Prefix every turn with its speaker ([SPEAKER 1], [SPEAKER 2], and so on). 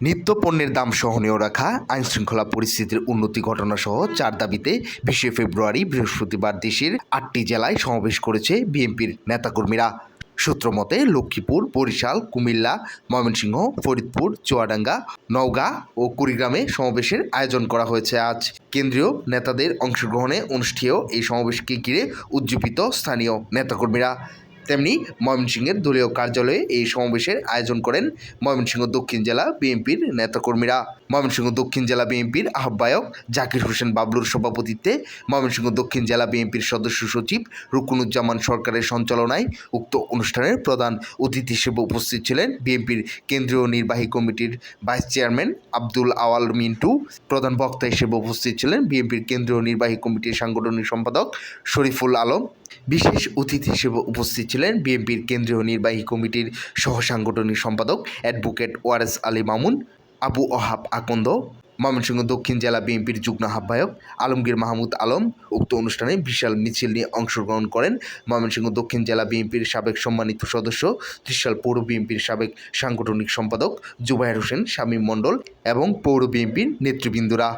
[SPEAKER 1] নিত্য পণ্যের দাম সহনীয় রাখা, আইনশৃঙ্খলা পরিস্থিতির উন্নতি ঘটনা সহ চার দাবিতে বিশে ফেব্রুয়ারি বৃহস্পতিবার দেশের আটটি জেলায় সমাবেশ করেছে বিএনপির নেতাকর্মীরা। সূত্র মতে, লক্ষ্মীপুর, বরিশাল, কুমিল্লা, ময়মনসিংহ, ফরিদপুর, চুয়াডাঙ্গা, নওগাঁ ও কুড়িগ্রামে সমাবেশের আয়োজন করা হয়েছে আজ। কেন্দ্রীয় নেতাদের অংশগ্রহণে অনুষ্ঠেয় এই সমাবেশকে ঘিরে উজ্জীবিত স্থানীয় নেতাকর্মীরা। তেমনি ময়মনসিংহের দলীয় কার্যালয়ে এই সমাবেশের আয়োজন করেন ময়মনসিংহ দক্ষিণ জেলা বিএনপির নেতাকর্মীরা। ময়মনসিংহ দক্ষিণ জেলা বিএনপির আহ্বায়ক জাকির হোসেন বাবলুর সভাপতিত্বে ময়মনসিংহ দক্ষিণ জেলা বিএনপির সদস্য সচিব রুকুনুজ্জামান সরকারের সঞ্চালনায় উক্ত অনুষ্ঠানের প্রধান অতিথি হিসেবে উপস্থিত ছিলেন বিএনপির কেন্দ্রীয় নির্বাহী কমিটির ভাইস চেয়ারম্যান আব্দুল আওয়াল মিন্টু। প্রধান বক্তা হিসেবে উপস্থিত ছিলেন বিএনপির কেন্দ্রীয় নির্বাহী কমিটির সাংগঠনিক সম্পাদক শরীফুল আলম। বিশেষ অতিথি হিসেবে উপস্থিত ছিলেন বিএনপির কেন্দ্রীয় নির্বাহী কমিটির সহ সাংগঠনিক সম্পাদক অ্যাডভোকেট ওয়ারেস আলী মামুন, আবু অহাব আকন্দ, ময়মনসিংহ দক্ষিণ জেলা বিএনপির যুগ্ম আহ্বায়ক আলমগীর মাহমুদ আলম, উক্ত অনুষ্ঠানে বিশাল মিছিল নিয়ে অংশগ্রহণ করেন ময়মনসিংহ দক্ষিণ জেলা বিএনপির সাবেক সম্মানিত সদস্য, ত্রিশাল পৌর বিএনপির সাবেক সাংগঠনিক সম্পাদক জুবাইর হোসেন শামীম মণ্ডল এবং পৌর বিএনপির নেতৃবৃন্দরা।